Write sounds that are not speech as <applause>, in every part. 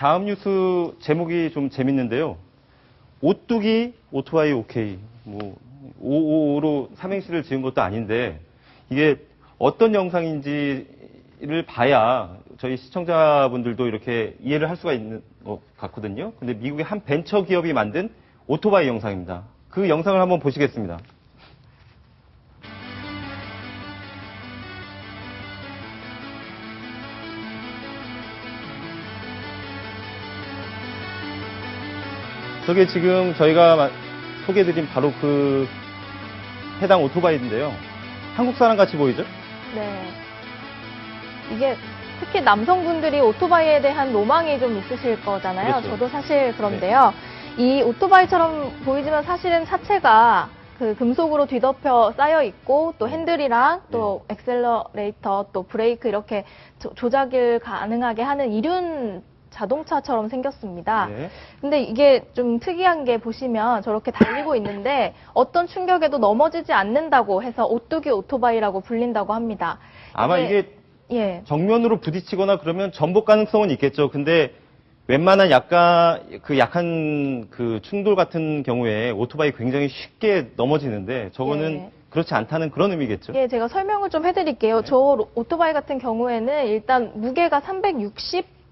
다음 뉴스 제목이 좀 재밌는데요. 오뚜기 오토바이 오케이. 뭐, 55로 삼행시를 지은 것도 아닌데, 이게 어떤 영상인지를 봐야 저희 시청자분들도 이렇게 이해를 할 수가 있는 것 같거든요. 근데 미국의 한 벤처 기업이 만든 오토바이 영상입니다. 그 영상을 한번 보시겠습니다. 저게 지금 저희가 마- 소개해드린 바로 그 해당 오토바이인데요. 한국 사람 같이 보이죠? 네. 이게 특히 남성분들이 오토바이에 대한 로망이 좀 있으실 거잖아요. 그렇죠. 저도 사실 그런데요. 이 오토바이처럼 보이지만 사실은 차체가 그 금속으로 뒤덮여 쌓여 있고 또 핸들이랑 또 엑셀러레이터 또 브레이크 이렇게 조- 조작을 가능하게 하는 이륜 자동차처럼 생겼습니다. 네. 근데 이게 좀 특이한 게 보시면 저렇게 달리고 있는데 어떤 충격에도 넘어지지 않는다고 해서 오뚜기 오토바이라고 불린다고 합니다. 아마 이게- 이게 예. 정면으로 부딪히거나 그러면 전복 가능성은 있겠죠. 근데 웬만한 약간 그 약한 그 충돌 같은 경우에 오토바이 굉장히 쉽게 넘어지는데 저거는 예. 그렇지 않다는 그런 의미겠죠. 예, 제가 설명을 좀 해드릴게요. 저 로- 오토바이 같은 경우에는 일단 무게가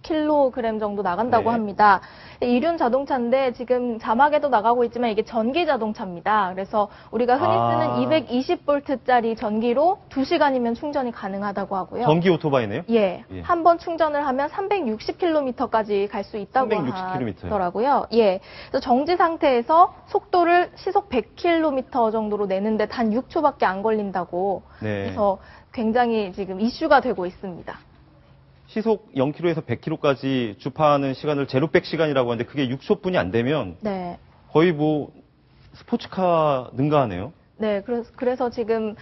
360kg 정도 나간다고 네. 합니다. 이륜 자동차인데 지금 자막에도 나가고 있지만 이게 전기 자동차입니다. 그래서 우리가 흔히 아. 쓰는 220V짜리 전기로 2시간이면 충전이 가능하다고 하고요. 전기 오토바이네요. 예, 예. 한 번 충전을 하면 360km까지 갈 수 있다고 360km 요. 하더라고요. 예, 그래서 정지 상태에서 속도를 시속 100km 정도로 내는데 단 6초밖에 안 걸린다고. 네. 그래서 굉장히 지금 이슈가 되고 있습니다. 시속 0km에서 100km까지 주파하는 시간을 제로 백 시간이라고 하는데 그게 6초뿐이 안 되면 네. 거의 뭐 스포츠카 능가하네요. 네, 그래서, 그래서 지금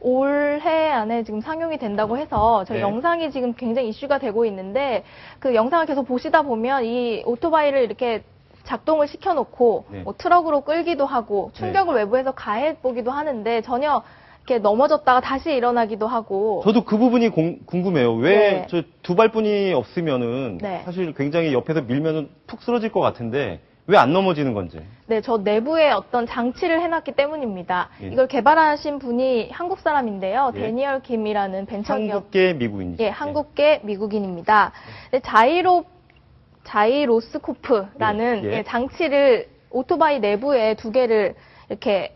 올해 안에 지금 상용이 된다고 해서 저희 네. 영상이 지금 굉장히 이슈가 되고 있는데 그 영상을 계속 보시다 보면 이 오토바이를 이렇게 작동을 시켜놓고 네. 뭐 트럭으로 끌기도 하고 충격을 외부에서 가해 보기도 하는데 전혀 이렇게 넘어졌다가 다시 일어나기도 하고 저도 그 부분이 공- 궁금해요. 왜 네. 저두 발뿐이 없으면은 네. 사실 굉장히 옆에서 밀면은 툭 쓰러질 것 같은데 왜 안 넘어지는 건지. 네, 저 내부에 어떤 장치를 해놨기 때문입니다. 예. 이걸 개발하신 분이 한국 사람인데요. 예. 데니얼 김이라는 벤처기업 한국계 미국인이죠. 예, 한국계 미국인입니다. 근데 자이로 자이로스코프라는 예, 예. 예, 장치를 오토바이 내부에 두 개를 이렇게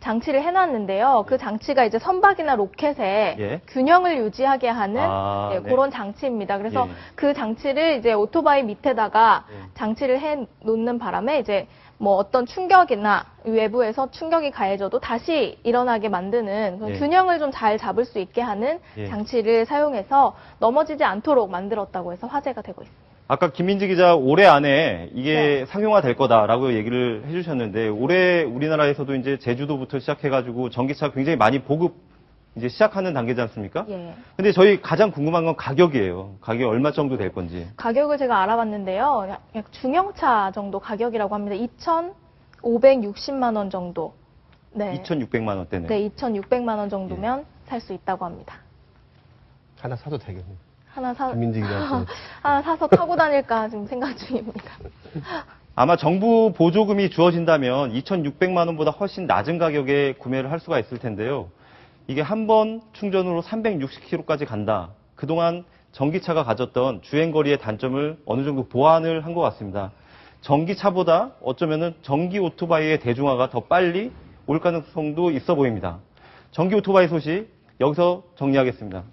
장치를 해놨는데요. 그 장치가 이제 선박이나 로켓에 예. 균형을 유지하게 하는 아, 예, 네. 그런 장치입니다. 그래서 예. 그 장치를 이제 오토바이 밑에다가 예. 장치를 해 놓는 바람에 이제 뭐 어떤 충격이나 외부에서 충격이 가해져도 다시 일어나게 만드는 예. 균형을 좀 잘 잡을 수 있게 하는 예. 장치를 사용해서 넘어지지 않도록 만들었다고 해서 화제가 되고 있습니다. 아까 김민지 기자 올해 안에 이게 네. 상용화 될 거다라고 얘기를 해주셨는데 올해 우리나라에서도 이제 제주도부터 시작해가지고 전기차 굉장히 많이 보급 이제 시작하는 단계지 않습니까? 예. 근데 저희 가장 궁금한 건 가격이에요. 가격이 얼마 정도 될 건지. 가격을 제가 알아봤는데요. 약, 약 중형차 정도 가격이라고 합니다. 2,560만 원 정도. 네. 2,600만 원대네. 네, 2,600만 원 정도면 살수 있다고 합니다. 하나 사도 되겠네. 하나 사 김민지 기자한테. <laughs> 하나 사서 타고 다닐까 지금 생각 중입니다. 아마 정부 보조금이 주어진다면 2,600만 원보다 훨씬 낮은 가격에 구매를 할 수가 있을 텐데요. 이게 한 번 충전으로 360km까지 간다. 그동안 전기차가 가졌던 주행거리의 단점을 어느 정도 보완을 한 것 같습니다. 전기차보다 어쩌면은 전기 오토바이의 대중화가 더 빨리 올 가능성도 있어 보입니다. 전기 오토바이 소식 여기서 정리하겠습니다.